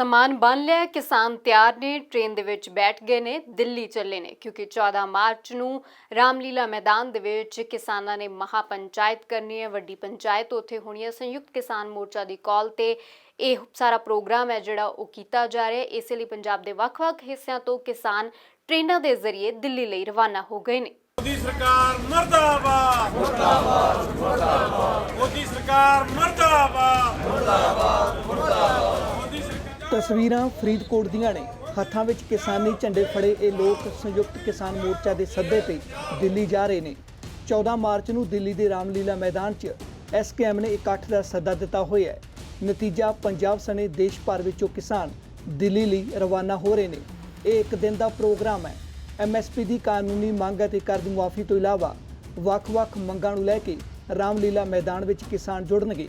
ਸਮਾਨ ਬਣ ਲਿਆ, ਕਿਸਾਨ ਤਿਆਰ ਨੇ, ਟ੍ਰੇਨ ਦੇ ਵਿੱਚ ਬੈਠ ਗਏ ਨੇ, ਦਿੱਲੀ ਚੱਲੇ ਨੇ, ਕਿਉਂਕਿ 14 ਮਾਰਚ ਨੂੰ ਰਾਮਲੀਲਾ ਮੈਦਾਨ ਦੇ ਵਿੱਚ ਕਿਸਾਨਾਂ ਨੇ ਮਹਾ ਪੰਚਾਇਤ ਕਰਨੀ ਹੈ, ਵੱਡੀ ਪੰਚਾਇਤ ਉੱਥੇ ਹੋਣੀ ਹੈ, ਸੰਯੁਕਤ ਕਿਸਾਨ ਮੋਰਚਾ ਦੀ ਕਾਲ ਤੇ ਇਹ ਸਾਰਾ ਪ੍ਰੋਗਰਾਮ ਹੈ ਜਿਹੜਾ ਉਹ ਕੀਤਾ ਜਾ ਰਿਹਾ ਹੈ, ਇਸੇ ਲਈ ਪੰਜਾਬ ਦੇ ਵੱਖ-ਵੱਖ ਹਿੱਸਿਆਂ ਤੋਂ ਕਿਸਾਨ ਟ੍ਰੇਨਾਂ ਦੇ ਜ਼ਰੀਏ ਦਿੱਲੀ ਲਈ ਰਵਾਨਾ ਹੋ ਗਏ ਨੇ। ਮੋਦੀ ਸਰਕਾਰ ਮਰਦਾਬਾਦ। ਮਰਦਾਬਾਦ ਮਰਦਾਬਾਦ। ਮੋਦੀ ਸਰਕਾਰ ਮਰਦਾਬਾਦ। ਮਰਦਾਬਾਦ ਮਰਦਾਬਾਦ। ਤਸਵੀਰਾਂ ਫਰੀਦਕੋਟ ਦੀਆਂ ਨੇ। ਹੱਥਾਂ ਵਿੱਚ ਕਿਸਾਨੀ ਝੰਡੇ ਫੜੇ ਇਹ ਲੋਕ ਸੰਯੁਕਤ ਕਿਸਾਨ ਮੋਰਚਾ ਦੇ ਸੱਦੇ ਤੇ ਦਿੱਲੀ ਜਾ ਰਹੇ ਨੇ। 14 ਮਾਰਚ ਨੂੰ ਦਿੱਲੀ ਦੇ ਰਾਮਲੀਲਾ ਮੈਦਾਨ 'ਚ ਐਸਕੇਐਮ ਨੇ ਇਕੱਠ ਦਾ ਸੱਦਾ ਦਿੱਤਾ ਹੋਇਆ ਹੈ। ਨਤੀਜਾ ਪੰਜਾਬ ਸਣੇ ਦੇਸ਼ ਭਰ ਵਿੱਚੋਂ ਕਿਸਾਨ ਦਿੱਲੀ ਲਈ ਰਵਾਨਾ ਹੋ ਰਹੇ ਨੇ। ਇਹ ਇੱਕ ਦਿਨ ਦਾ ਪ੍ਰੋਗਰਾਮ ਹੈ। ਐਮਐਸਪੀ ਦੀ ਕਾਨੂੰਨੀ ਮੰਗ ਅਤੇ ਕਰਜ਼ ਮੁਆਫੀ ਤੋਂ ਇਲਾਵਾ ਵੱਖ-ਵੱਖ ਮੰਗਾਂ ਨੂੰ ਲੈ ਕੇ ਰਾਮਲੀਲਾ ਮੈਦਾਨ ਵਿੱਚ ਕਿਸਾਨ ਜੁੜਨਗੇ।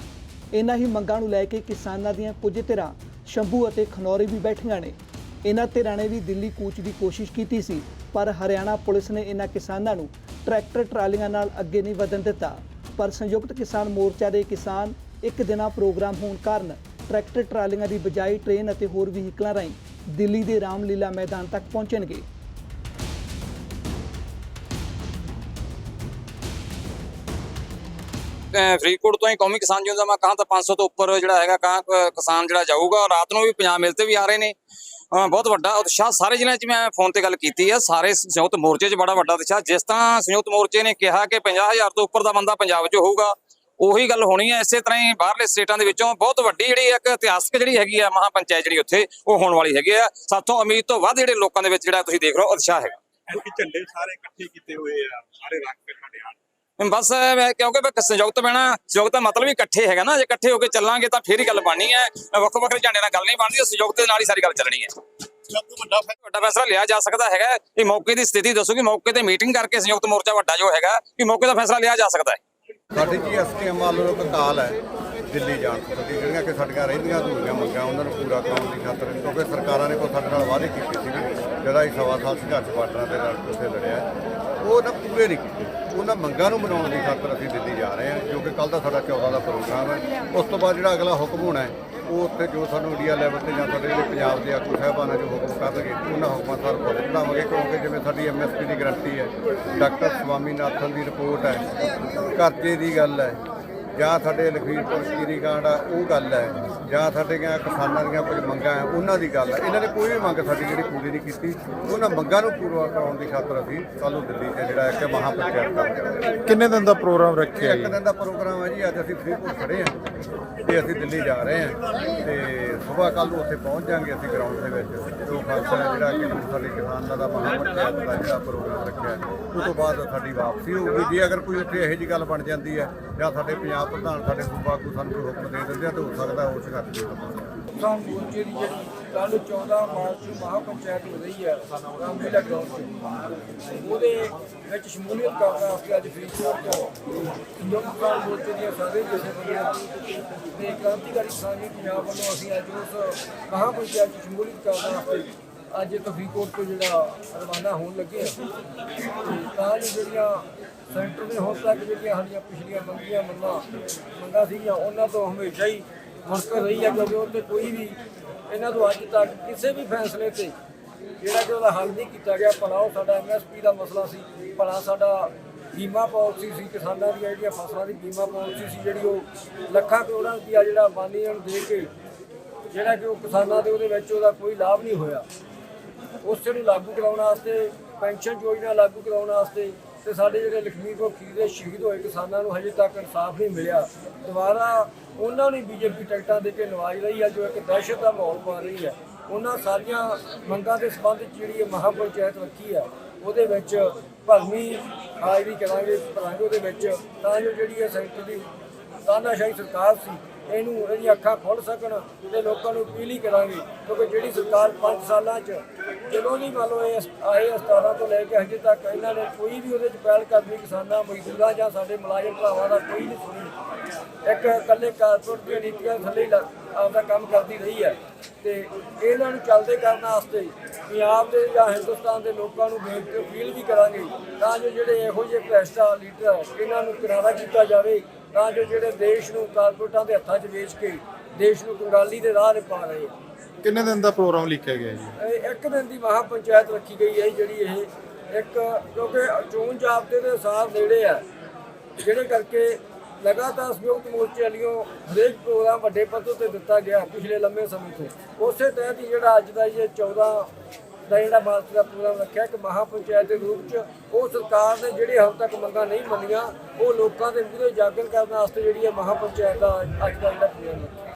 ਇਹਨਾਂ ਹੀ ਮੰਗਾਂ ਨੂੰ ਲੈ ਕੇ ਕਿਸਾਨਾਂ ਦੀਆਂ ਕੁਝ ਧਿਰਾਂ ਸ਼ੰਭੂ ਅਤੇ ਖਨੌਰੀ ਵੀ ਬੈਠੀਆਂ ਨੇ। ਇਹਨਾਂ ਧਿਰਾਂ ਨੇ ਵੀ ਦਿੱਲੀ ਕੂਚ ਦੀ ਕੋਸ਼ਿਸ਼ ਕੀਤੀ ਸੀ, ਪਰ ਹਰਿਆਣਾ ਪੁਲਿਸ ਨੇ ਇਹਨਾਂ ਕਿਸਾਨਾਂ ਨੂੰ ਟਰੈਕਟਰ ਟਰਾਲੀਆਂ ਨਾਲ ਅੱਗੇ ਨਹੀਂ ਵਧਣ ਦਿੱਤਾ। ਪਰ ਸੰਯੁਕਤ ਕਿਸਾਨ ਮੋਰਚਾ ਦੇ ਕਿਸਾਨ ਇੱਕ ਦਿਨਾ ਪ੍ਰੋਗਰਾਮ ਹੋਣ ਕਾਰਨ ਟਰੈਕਟਰ ਟਰਾਲੀਆਂ ਦੀ ਬਜਾਏ ਟ੍ਰੇਨ ਅਤੇ ਹੋਰ ਵਹੀਕਲਾਂ ਰਾਹੀਂ ਦਿੱਲੀ ਦੇ ਰਾਮਲੀਲਾ ਮੈਦਾਨ ਤੱਕ ਪਹੁੰਚਣਗੇ। ਫਰੀਦਕੋਟ ਤੋਂ ਹੀ ਕੌਮੀ ਕਿਸਾਨ ਯੂਨੀਅਨ ਦਾ ਮੈਂ ਕਹਾਂ ਤਾਂ 500 ਤੋਂ ਉੱਪਰ ਜਿਹੜਾ ਹੈਗਾ ਕਹਾਂ ਕਿਸਾਨ ਜਿਹੜਾ ਜਾਊਗਾ ਰਾਤ ਨੂੰ ਵੀ ਪੰਜਾਬ ਮਿਲ ਤੇ ਵੀ ਆ ਰਹੇ ਨੇ। ਬਹੁਤ ਵੱਡਾ ਉਤਸ਼ਾਹ ਸਾਰੇ ਜ਼ਿਲ੍ਹਿਆਂ 'ਚ ਮੈਂ ਫੋਨ ਤੇ ਗੱਲ ਕੀਤੀ ਹੈ, ਸਾਰੇ ਸੰਯੁਕਤ ਮੋਰਚੇ 'ਚ ਬੜਾ ਵੱਡਾ ਉਤਸ਼ਾਹ। ਜਿਸ ਤਰ੍ਹਾਂ ਸੰਯੁਕਤ ਮੋਰਚੇ ਨੇ ਕਿਹਾ ਕਿ 50000 ਤੋਂ ਉੱਪਰ ਦਾ ਬੰਦਾ ਪੰਜਾਬ 'ਚ ਹੋਊਗਾ, ਉਹੀ ਗੱਲ ਹੋਣੀ ਹੈ। ਇਸੇ ਤਰ੍ਹਾਂ ਹੀ ਬਾਹਰਲੇ ਸਟੇਟਾਂ ਦੇ ਵਿੱਚੋਂ ਬਹੁਤ ਵੱਡੀ ਜਿਹੜੀ ਇੱਕ ਇਤਿਹਾਸਕ ਜਿਹੜੀ ਹੈਗੀ ਆ ਮਹਾ ਪੰਚਾਇਤ ਜਿਹੜੀ ਉੱਥੇ, ਉਹ ਹੋਣ ਵਾਲੀ ਹੈਗੀ ਆ। ਸਾਥੋਂ ਉਮੀਦ ਤੋਂ ਵੱਧ ਜਿਹੜੇ ਲੋਕਾਂ ਦੇ ਵਿੱਚ ਜਿਹੜਾ ਤੁਸੀਂ ਦੇਖ ਰਹੇ ਹੋ, ਉਤਸ਼ਾਹ ਹੈਗਾ। ਝੰਡੇ ਸਾਰੇ ਇਕੱਠੇ ਕੀਤੇ ਹੋਏ ਆ, ਸਾਰੇ ਰੰਗ ਤੇ ਸਾਡੇ ਆ ਬਸ ਮੈਂ ਕਿਉਂਕਿ ਮੈਂ ਸੰਯੁਕਤ ਬਣਾ ਸੰਯੁਕਤ ਦਾ ਮਤਲਬ ਹੀ ਇਕੱਠੇ ਹੈਗਾ ਨਾ ਜੇ ਇਕੱਠੇ ਹੋ ਕੇ ਚੱਲਾਂਗੇ ਤਾਂ ਫੇਰ ਹੀ ਗੱਲ ਬਣਨੀ ਹੈ। ਵੱਖ ਵੱਖ ਝੰਡੇ ਨਾਲ ਗੱਲ ਨਹੀਂ ਬਣਦੀ ਸੰਯੁਕਤ ਦੇ ਨਾਲ ਹੀ ਸਾਰੀ ਗੱਲ ਚੱਲਣੀ ਹੈ। ਵੱਡਾ ਫੈਸਲਾ ਲਿਆ ਜਾ ਸਕਦਾ ਹੈਗਾ ਇਹ ਮੌਕੇ ਦੀ ਸਥਿਤੀ ਦੱਸੋਗੇ ਮੌਕੇ ਤੇ ਮੀਟਿੰਗ ਕਰਕੇ ਸੰਯੁਕਤ ਮੋਰਚਾ ਵੱਡਾ ਜੋ ਹੈਗਾ ਕਿ ਮੌਕੇ ਦਾ ਫੈਸਲਾ ਲਿਆ ਜਾ ਸਕਦਾ ਹੈ। ਸਾਡੀ ਜੀ ਐਸਕੇਐਮ ਵੱਲੋਂ ਕਾਲ ਹੈ ਦਿੱਲੀ ਜਾਣ ਦੀ ਜਿਹੜੀਆਂ ਕਿ ਸਾਡੀਆਂ ਰਹਿੰਦੀਆਂ ਅਧੂਰੀਆਂ ਮੰਗਾਂ ਉਹਨਾਂ ਨੂੰ ਪੂਰਾ ਕਰਾਉਣ ਦੀ ਖਾਤਰ ਕਿਉਂਕਿ ਸਰਕਾਰਾਂ ਨੇ ਕੋਈ ਸਾਡੇ ਨਾਲ ਵਾਅਦੇ ਕੀਤੇ ਸੀ ਜਿਹੜਾ ਅਸੀਂ ਸਵਾ ਸਾਲ ਸੰਘਰਸ਼ ਪਾਰਟਨਰਾਂ ਦੇ ਨਾਲ ਉੱਥੇ ਲੜਿਆ ਉਹ ਨਾ ਪੂਰੇ ਨਹੀਂ ਕੀਤੇ। ਉਹਨਾਂ ਮੰਗਾਂ ਨੂੰ ਬਣਾਉਣ ਦੀ ਖਾਤਰ ਅਸੀਂ ਦਿੱਲੀ ਜਾ ਰਹੇ ਹਾਂ, ਜੋ ਕਿ ਕੱਲ ਦਾ ਸਾਡਾ 14 ਦਾ ਪ੍ਰੋਗਰਾਮ ਹੈ। ਉਸ ਤੋਂ ਬਾਅਦ ਜਿਹੜਾ ਅਗਲਾ ਹੁਕਮ ਹੋਣਾ ਹੈ, ਉਹ ਉੱਥੇ ਜੋ ਸਾਨੂੰ ਇੰਡੀਆ ਲੈਵਲ ਤੇ ਜਾਂ ਸਾਡੇ ਜਿਹੜੇ ਪੰਜਾਬ ਦੇ ਆਗੂ ਸਾਹਿਬਾਨਾਂ ਜੋ ਹੁਕਮ ਕਰਨਗੇ, ਉਹਨਾਂ ਹੁਕਮਾਂ ਸਰ ਫੋਲੋ ਕਰਾਵਾਂਗੇ ਕਿਉਂਕਿ ਜਿਵੇਂ ਸਾਡੀ ਐਮਐਸਪੀ ਦੀ ਗਰੰਟੀ ਹੈ, ਡਾਕਟਰ ਸਵਾਮੀਨਾਥਨ ਦੀ ਰਿਪੋਰਟ ਹੈ ਕਰਜ਼ੇ ਦੀ ਗੱਲ ਹੈ। ਜਾਂ ਸਾਡੇ ਲਖੀਰਪੁਰ ਸ਼ੀਰੀ ਕਾਂਡ ਆ ਉਹ ਗੱਲ ਹੈ। ਜਾਂ ਸਾਡੀਆਂ ਕਿਸਾਨਾਂ ਦੀਆਂ ਕੁਝ ਮੰਗਾਂ ਹੈ ਉਹਨਾਂ ਦੀ ਗੱਲ ਹੈ ਇਹਨਾਂ ਨੇ ਕੋਈ ਵੀ ਮੰਗ ਸਾਡੀ ਜਿਹੜੀ ਪੂਰੀ ਨਹੀਂ ਕੀਤੀ। ਉਹਨਾਂ ਮੰਗਾਂ ਨੂੰ ਪੂਰਾ ਕਰਾਉਣ ਦੀ ਖਾਤਰ ਅਸੀਂ ਕੱਲ੍ਹ ਨੂੰ ਦਿੱਲੀ 'ਚ ਜਿਹੜਾ ਹੈ ਕਿ ਮਹਾ ਪੰਚਾਇਤ ਕਰਾਂਗੇ ਕਿੰਨੇ ਦਿਨ ਦਾ ਪ੍ਰੋਗਰਾਮ ਰੱਖਿਆ ਇੱਕ ਦਿਨ ਦਾ ਪ੍ਰੋਗਰਾਮ ਹੈ ਜੀ ਅੱਜ ਅਸੀਂ ਫਰੀਦਕੋਟ ਖੜੇ ਹਾਂ ਤੇ ਅਸੀਂ ਦਿੱਲੀ ਜਾ ਰਹੇ ਹਾਂ। ਤੇ ਸਵੇਰ ਕੱਲ ਨੂੰ ਉੱਥੇ ਪਹੁੰਚ ਜਾਾਂਗੇ ਅਸੀਂ ਗਰਾਊਂਡ ਦੇ ਵਿੱਚ। ਜੋ ਹੈ ਜਿਹੜਾ ਕਿ ਸਾਡੇ ਕਿਸਾਨਾਂ ਦਾ ਮਹਾਪੰਚਾਇਤ ਦਾ ਜਿਹੜਾ ਪ੍ਰੋਗਰਾਮ ਰੱਖਿਆ ਉਸ ਤੋਂ ਬਾਅਦ ਸਾਡੀ ਵਾਪਸੀ ਹੋਊਗੀ। ਜੇ ਅਗਰ ਕੋਈ ਉੱਥੇ ਇਹੋ ਜੀ ਗੱਲ ਬਣ ਜਾਂਦੀ ਹੈ ਜਾਂ ਸਾਡੇ ਪੰਜਾਬ ਪ੍ਰਧਾਨ ਸਾਡੇ ਸੂਬਾ ਆਗੂ ਸਾਨੂੰ ਕੋਈ ਹੁਕਮ ਦੇ ਦਿੰਦੇ ਆ ਤਾਂ ਹੋ ਸਕਦਾ ਉਹ ਸੰਘਰਸ਼ ਦੇ ਕਿਸਾਨ ਮੋਰਚੇ ਦੀ ਜਿਹੜੀ ਕੱਲ 14 ਮਾਰਚ ਨੂੰ ਮਹਾ ਪੰਚਾਇਤ ਹੋ ਰਹੀ ਹੈ ਰਾਮਲੀਲਾ ਗਰਾਊਂਡ ਤੇ, ਉਹਦੇ ਵਿੱਚ ਸ਼ਮੂਲੀਅਤ ਕਰਨ ਵਾਸਤੇ ਅੱਜ ਫਰੀਦਕੋਟ ਤੋਂ ਸੰਯੁਕਤ ਕਿਸਾਨ ਮੋਰਚੇ ਦੀਆਂ ਸਾਰੇ ਜਥੇਬੰਦੀਆਂ ਤੇ ਕ੍ਰਾਂਤੀਕਾਰੀ ਕਿਸਾਨ ਪੰਜਾਬ ਵੱਲੋਂ ਅਸੀਂ ਅੱਜ ਉਸ ਮਹਾ ਪੰਚਾਇਤ ਸ਼ਮੂਲੀਅਤ ਕਰਨ ਵਾਸਤੇ ਅੱਜ ਤੋਂ ਫਰੀਦਕੋਟ ਤੋਂ ਜਿਹੜਾ ਰਵਾਨਾ ਹੋਣ ਲੱਗੇ ਆ ਤਾਂ ਜੋ ਜਿਹੜੀਆਂ ਸੈਂਟਰ ਦੇ ਹੁਣ ਤੱਕ ਜਿਹੜੀਆਂ ਸਾਡੀਆਂ ਪਿਛਲੀਆਂ ਮੰਗੀਆਂ ਮੰਗਾਂ ਮੰਗਾਂ ਸੀਗੀਆਂ, ਉਹਨਾਂ ਤੋਂ ਹਮੇਸ਼ਾ ਹੀ ਮੁਸ਼ਕਲ ਰਹੀ ਹੈ ਕਿਉਂਕਿ ਉਹਤੇ ਕੋਈ ਵੀ ਇਹਨਾਂ ਤੋਂ ਅੱਜ ਤੱਕ ਕਿਸੇ ਵੀ ਫੈਸਲੇ ਤੇ ਜਿਹੜਾ ਕਿ ਉਹਦਾ ਹੱਲ ਨਹੀਂ ਕੀਤਾ ਗਿਆ। ਭਲਾ ਉਹ ਸਾਡਾ ਐਮਐਸਪੀ ਦਾ ਮਸਲਾ ਸੀ, ਭਲਾ ਸਾਡਾ ਬੀਮਾ ਪਾਲਿਸੀ ਸੀ, ਕਿਸਾਨਾਂ ਦੀਆਂ ਜਿਹੜੀਆਂ ਫਸਲਾਂ ਦੀ ਬੀਮਾ ਪਾਲਿਸੀ ਸੀ, ਜਿਹੜੀ ਉਹ ਲੱਖਾਂ ਕਰੋੜਾਂ ਰੁਪਈਆ ਜਿਹੜਾ ਬਾਨੀਆਂ ਨੂੰ ਦੇ ਕੇ ਜਿਹੜਾ ਕਿ ਉਹ ਕਿਸਾਨਾਂ ਦੇ ਉਹਦੇ ਵਿੱਚ ਉਹਦਾ ਕੋਈ ਲਾਭ ਨਹੀਂ ਹੋਇਆ। ਉਸੇ ਨੂੰ ਲਾਗੂ ਕਰਾਉਣ ਵਾਸਤੇ, ਪੈਨਸ਼ਨ ਯੋਜਨਾ ਲਾਗੂ ਕਰਾਉਣ ਵਾਸਤੇ ਤੇ ਸਾਡੇ ਜਿਹੜੇ ਲਖਮੀਪੁਰ ਖੀਰ ਦੇ ਸ਼ਹੀਦ ਹੋਏ ਕਿਸਾਨਾਂ ਨੂੰ ਹਜੇ ਤੱਕ ਇਨਸਾਫ ਨਹੀਂ ਮਿਲਿਆ। ਦੁਬਾਰਾ ਉਹਨਾਂ ਨੂੰ ਬੀਜੇਪੀ ਟਿਕਟਾਂ ਦੇ ਕੇ ਨਵਾਜ ਰਹੀ ਹੈ ਜੋ ਇੱਕ ਦਹਿਸ਼ਤ ਦਾ ਮਾਹੌਲ ਪਾ ਰਹੀ ਹੈ। ਉਹਨਾਂ ਸਾਰੀਆਂ ਮੰਗਾਂ ਦੇ ਸੰਬੰਧ ਜਿਹੜੀ ਇਹ ਮਹਾ ਪੰਚਾਇਤ ਰੱਖੀ ਹੈ ਉਹਦੇ ਵਿੱਚ ਭਰਮੀ ਹਾਜ਼ਰੀ ਕਰਾਂਗੇ, ਭਰਾਂਗੇ ਉਹਦੇ ਵਿੱਚ। ਤਾਂ ਜੋ ਜਿਹੜੀ ਇਹ ਸੈਂਟਰ ਦੀ ਤਾਨਾਸ਼ਾਹੀ ਸਰਕਾਰ ਸੀ, ਇਹਨੂੰ, ਇਹਦੀਆਂ ਅੱਖਾਂ ਖੁੱਲ ਸਕਣ ਤੇ ਲੋਕਾਂ ਨੂੰ ਅਪੀਲ ਹੀ ਕਰਾਂਗੇ, ਕਿਉਂਕਿ ਜਿਹੜੀ ਸਰਕਾਰ 5 ਸਾਲਾਂ 'ਚ ਜਦੋਂ ਦੀ ਮੰਨ ਲਓ ਇਹ ਆਏ 17 ਤੋਂ ਲੈ ਕੇ ਹਜੇ ਤੱਕ ਇਹਨਾਂ ਨੇ ਕੋਈ ਵੀ ਉਹਦੇ 'ਚ ਪਹਿਲ ਕਰਨੀ ਕਿਸਾਨਾਂ ਮਜ਼ਦੂਰਾਂ ਜਾਂ ਸਾਡੇ ਮੁਲਾਜ਼ਮ ਭਰਾਵਾਂ ਦਾ ਕੋਈ ਨਹੀਂ ਸੁਣੀ। ਇੱਕ ਇਕੱਲੇ ਕਾਰਪੋਰੇਟ ਦੀਆਂ ਨੀਤੀਆਂ ਥੱਲੇ ਲ- ਆਪਦਾ ਕੰਮ ਕਰਦੀ ਰਹੀ ਹੈ। ਤੇ ਇਹਨਾਂ ਨੂੰ ਚੱਲਦੇ ਕਰਨ ਵਾਸਤੇ ਪੰਜਾਬ ਦੇ ਜਾਂ ਹਿੰਦੁਸਤਾਨ ਦੇ ਲੋਕਾਂ ਨੂੰ ਬੇਨਤੀ ਅਪੀਲ ਵੀ ਕਰਾਂਗੇ ਤਾਂ ਜੋ ਜਿਹੜੇ ਇਹੋ ਜਿਹੇ ਭ੍ਰਿਸ਼ਟਾ ਲੀਡਰ ਹੈ, ਇਹਨਾਂ ਨੂੰ ਕਿਨਾਰਾ ਕੀਤਾ ਜਾਵੇ ਤਾਂ ਜੋ ਜਿਹੜੇ ਦੇਸ਼ ਨੂੰ ਕਾਰਪੋਰੇਟਾਂ ਦੇ ਹੱਥਾਂ 'ਚ ਵੇਚ ਕੇ ਦੇਸ਼ ਨੂੰ ਕੰਗਾਲੀ ਦੇ ਰਾਹ 'ਤੇ ਪਾ ਰਹੇ ਆ, ਕਿੰਨੇ ਦਿਨ ਦਾ ਪ੍ਰੋਗਰਾਮ ਲਿਖਿਆ ਗਿਆ ਜੀ? ਇਹ ਇੱਕ ਦਿਨ ਦੀ ਮਹਾ ਪੰਚਾਇਤ ਰੱਖੀ ਗਈ ਹੈ ਜਿਹੜੀ ਇਹ, ਇੱਕ ਕਿਉਂਕਿ ਚੋਣ ਜਾਬਤੇ ਦੇ ਅਨੁਸਾਰ ਨੇੜੇ ਆ, ਜਿਹੜੇ ਕਰਕੇ ਲਗਾਤਾਰ ਸੰਯੁਕਤ ਮੋਰਚੇ ਵਾਲੀਆਂ ਹਰੇਕ ਪ੍ਰੋਗਰਾਮ ਵੱਡੇ ਪੱਧਰ ਤੇ ਦਿੱਤਾ ਗਿਆ ਪਿਛਲੇ ਲੰਮੇ ਸਮੇਂ ਤੋਂ। ਉਸੇ ਤਹਿਤ ਹੀ ਜਿਹੜਾ ਅੱਜ ਦਾ ਇਹ 14 ਦਾ ਜਿਹੜਾ ਮਾਰਚ ਦਾ ਪ੍ਰੋਗਰਾਮ ਰੱਖਿਆ ਕਿ ਮਹਾ ਪੰਚਾਇਤ ਦੇ ਰੂਪ 'ਚ, ਉਹ ਸਰਕਾਰ ਨੇ ਜਿਹੜੇ ਹੁਣ ਤੱਕ ਮੰਗਾਂ ਨਹੀਂ ਮੰਨੀਆਂ, ਉਹ ਲੋਕਾਂ ਦੇ ਮੂਹਰੇ ਜਾਗਰ ਕਰਨ ਵਾਸਤੇ ਜਿਹੜੀ ਹੈ ਮਹਾ ਪੰਚਾਇਤ ਦਾ ਅੱਜ ਦਾ ਜਿਹੜਾ ਪ੍ਰੋਗਰਾਮ ਰੱਖਿਆ